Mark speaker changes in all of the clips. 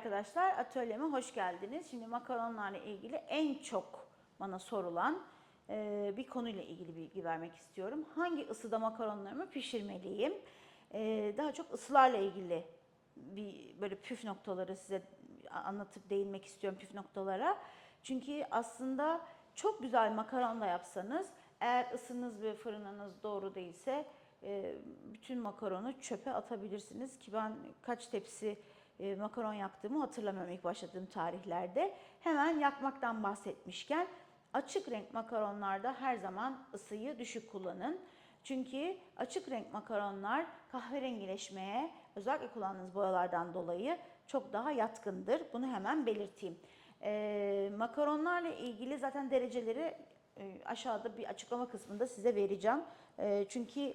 Speaker 1: arkadaşlar, atölyeme hoş geldiniz. Şimdi makaronlarla ilgili en çok bana sorulan e, bir konuyla ilgili bilgi vermek istiyorum. Hangi ısıda makaronlarımı pişirmeliyim? E, daha çok ısılarla ilgili bir böyle püf noktaları size anlatıp değinmek istiyorum püf noktalara. Çünkü aslında çok güzel makaron da yapsanız eğer ısınız ve fırınınız doğru değilse e, bütün makaronu çöpe atabilirsiniz ki ben kaç tepsi e, makaron yaktığımı hatırlamıyorum ilk başladığım tarihlerde. Hemen yakmaktan bahsetmişken açık renk makaronlarda her zaman ısıyı düşük kullanın. Çünkü açık renk makaronlar kahverengileşmeye özellikle kullandığınız boyalardan dolayı çok daha yatkındır. Bunu hemen belirteyim. E, makaronlarla ilgili zaten dereceleri e, aşağıda bir açıklama kısmında size vereceğim. E, çünkü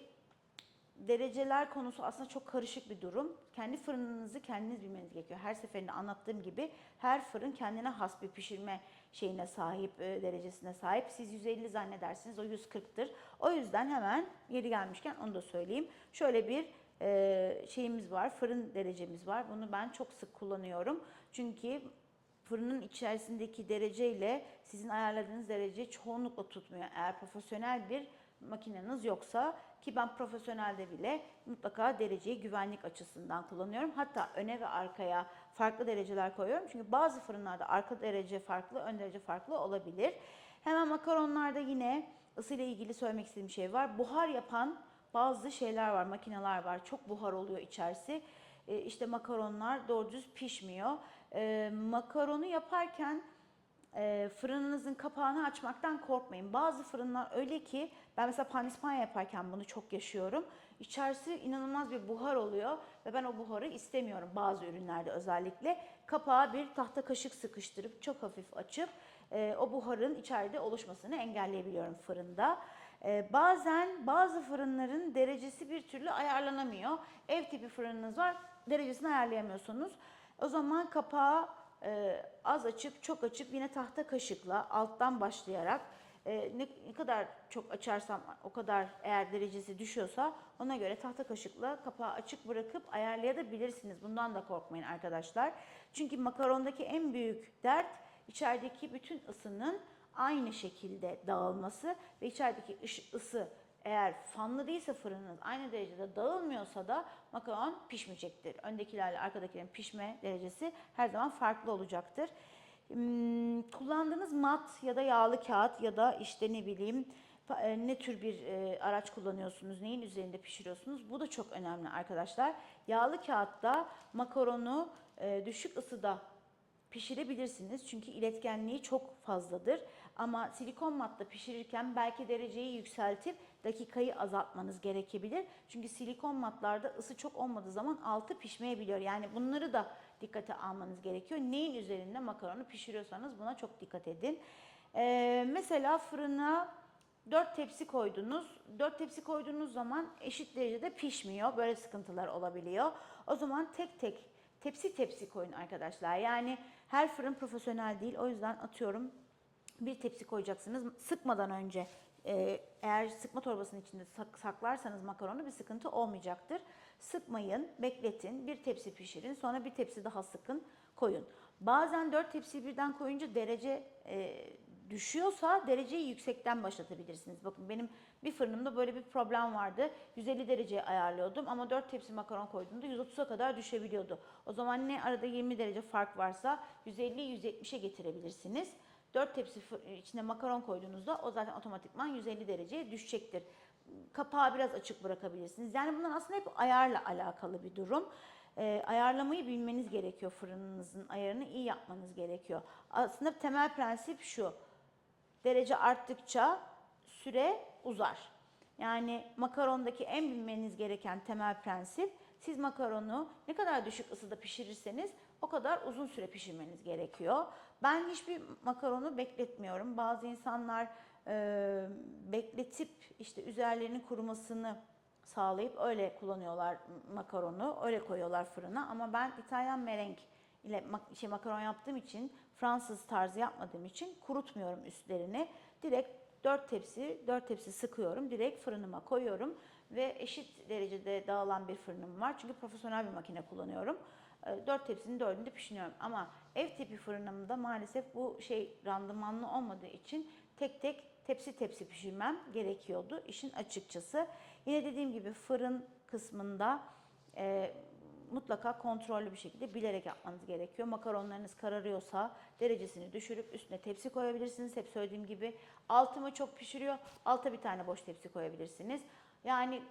Speaker 1: dereceler konusu aslında çok karışık bir durum. Kendi fırınınızı kendiniz bilmeniz gerekiyor. Her seferinde anlattığım gibi her fırın kendine has bir pişirme şeyine sahip, e, derecesine sahip. Siz 150 zannedersiniz, o 140'tır. O yüzden hemen yeri gelmişken onu da söyleyeyim. Şöyle bir e, şeyimiz var, fırın derecemiz var. Bunu ben çok sık kullanıyorum. Çünkü fırının içerisindeki dereceyle sizin ayarladığınız derece çoğunlukla tutmuyor. Eğer profesyonel bir makineniz yoksa ki ben profesyonelde bile mutlaka dereceyi güvenlik açısından kullanıyorum. Hatta öne ve arkaya farklı dereceler koyuyorum. Çünkü bazı fırınlarda arka derece farklı, ön derece farklı olabilir. Hemen makaronlarda yine ısıyla ilgili söylemek istediğim şey var. Buhar yapan bazı şeyler var, makineler var. Çok buhar oluyor içerisi. E, işte makaronlar doğru düz pişmiyor. E, makaronu yaparken e, fırınınızın kapağını açmaktan korkmayın. Bazı fırınlar öyle ki ben mesela pandispanya yaparken bunu çok yaşıyorum. İçerisi inanılmaz bir buhar oluyor ve ben o buharı istemiyorum bazı ürünlerde özellikle. Kapağı bir tahta kaşık sıkıştırıp çok hafif açıp e, o buharın içeride oluşmasını engelleyebiliyorum fırında. E, bazen bazı fırınların derecesi bir türlü ayarlanamıyor. Ev tipi fırınınız var, derecesini ayarlayamıyorsunuz. O zaman kapağı e, az açıp çok açıp yine tahta kaşıkla alttan başlayarak e, ne, ne kadar çok açarsam o kadar eğer derecesi düşüyorsa ona göre tahta kaşıkla kapağı açık bırakıp ayarlayabilirsiniz. Bundan da korkmayın arkadaşlar. Çünkü makarondaki en büyük dert içerideki bütün ısının aynı şekilde dağılması ve içerideki ısı eğer fanlı değilse fırınınız aynı derecede dağılmıyorsa da makaron pişmeyecektir. Öndekilerle arkadakilerin pişme derecesi her zaman farklı olacaktır. Hmm, kullandığınız mat ya da yağlı kağıt ya da işte ne bileyim e, ne tür bir e, araç kullanıyorsunuz, neyin üzerinde pişiriyorsunuz bu da çok önemli arkadaşlar. Yağlı kağıtta makaronu e, düşük ısıda pişirebilirsiniz. Çünkü iletkenliği çok fazladır. Ama silikon matla pişirirken belki dereceyi yükseltip dakikayı azaltmanız gerekebilir. Çünkü silikon matlarda ısı çok olmadığı zaman altı pişmeyebiliyor. Yani bunları da dikkate almanız gerekiyor. Neyin üzerinde makaronu pişiriyorsanız buna çok dikkat edin. Ee, mesela fırına 4 tepsi koydunuz. 4 tepsi koyduğunuz zaman eşit derecede pişmiyor. Böyle sıkıntılar olabiliyor. O zaman tek tek tepsi tepsi koyun arkadaşlar. Yani her fırın profesyonel değil. O yüzden atıyorum bir tepsi koyacaksınız. Sıkmadan önce e, eğer sıkma torbasının içinde saklarsanız makaronu bir sıkıntı olmayacaktır. Sıkmayın, bekletin, bir tepsi pişirin, sonra bir tepsi daha sıkın, koyun. Bazen dört tepsi birden koyunca derece e, düşüyorsa dereceyi yüksekten başlatabilirsiniz. Bakın benim bir fırınımda böyle bir problem vardı. 150 dereceye ayarlıyordum ama 4 tepsi makaron koyduğumda 130'a kadar düşebiliyordu. O zaman ne arada 20 derece fark varsa 150'yi 170'e getirebilirsiniz. 4 tepsi içine makaron koyduğunuzda o zaten otomatikman 150 dereceye düşecektir. Kapağı biraz açık bırakabilirsiniz. Yani bunlar aslında hep ayarla alakalı bir durum. E, ayarlamayı bilmeniz gerekiyor fırınınızın ayarını iyi yapmanız gerekiyor. Aslında temel prensip şu. Derece arttıkça süre uzar. Yani makarondaki en bilmeniz gereken temel prensip siz makaronu ne kadar düşük ısıda pişirirseniz o kadar uzun süre pişirmeniz gerekiyor. Ben hiçbir makaronu bekletmiyorum. Bazı insanlar e, bekletip işte üzerlerinin kurumasını sağlayıp öyle kullanıyorlar makaronu, öyle koyuyorlar fırına. Ama ben İtalyan merenk ile şey makaron yaptığım için Fransız tarzı yapmadığım için kurutmuyorum üstlerini. Direkt 4 tepsi, 4 tepsi sıkıyorum. Direkt fırınıma koyuyorum ve eşit derecede dağılan bir fırınım var. Çünkü profesyonel bir makine kullanıyorum. E, dört tepsinin dördünde pişiriyorum. Ama ev tipi fırınımda maalesef bu şey randımanlı olmadığı için tek tek tepsi tepsi pişirmem gerekiyordu işin açıkçası. Yine dediğim gibi fırın kısmında e, mutlaka kontrollü bir şekilde bilerek yapmanız gerekiyor. Makaronlarınız kararıyorsa derecesini düşürüp üstüne tepsi koyabilirsiniz. Hep söylediğim gibi altı mı çok pişiriyor, alta bir tane boş tepsi koyabilirsiniz. Yani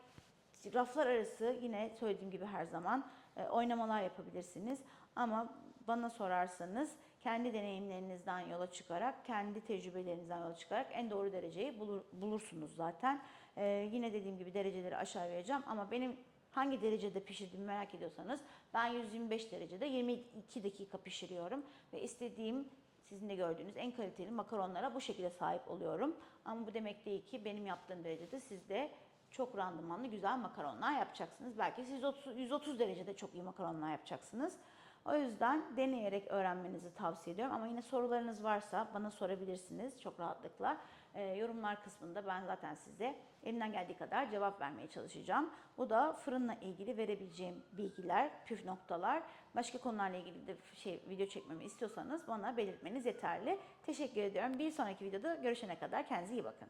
Speaker 1: raflar arası yine söylediğim gibi her zaman e, oynamalar yapabilirsiniz. Ama bana sorarsanız kendi deneyimlerinizden yola çıkarak, kendi tecrübelerinizden yola çıkarak en doğru dereceyi bulur, bulursunuz zaten. E, yine dediğim gibi dereceleri aşağı vereceğim ama benim hangi derecede pişirdiğimi merak ediyorsanız ben 125 derecede 22 dakika pişiriyorum ve istediğim sizin de gördüğünüz en kaliteli makaronlara bu şekilde sahip oluyorum. Ama bu demek değil ki benim yaptığım derecede siz de çok randımanlı güzel makaronlar yapacaksınız. Belki siz 130, 130 derecede çok iyi makaronlar yapacaksınız. O yüzden deneyerek öğrenmenizi tavsiye ediyorum. Ama yine sorularınız varsa bana sorabilirsiniz çok rahatlıkla. Ee, yorumlar kısmında ben zaten size elimden geldiği kadar cevap vermeye çalışacağım. Bu da fırınla ilgili verebileceğim bilgiler, püf noktalar. Başka konularla ilgili de şey video çekmemi istiyorsanız bana belirtmeniz yeterli. Teşekkür ediyorum. Bir sonraki videoda görüşene kadar kendinize iyi bakın.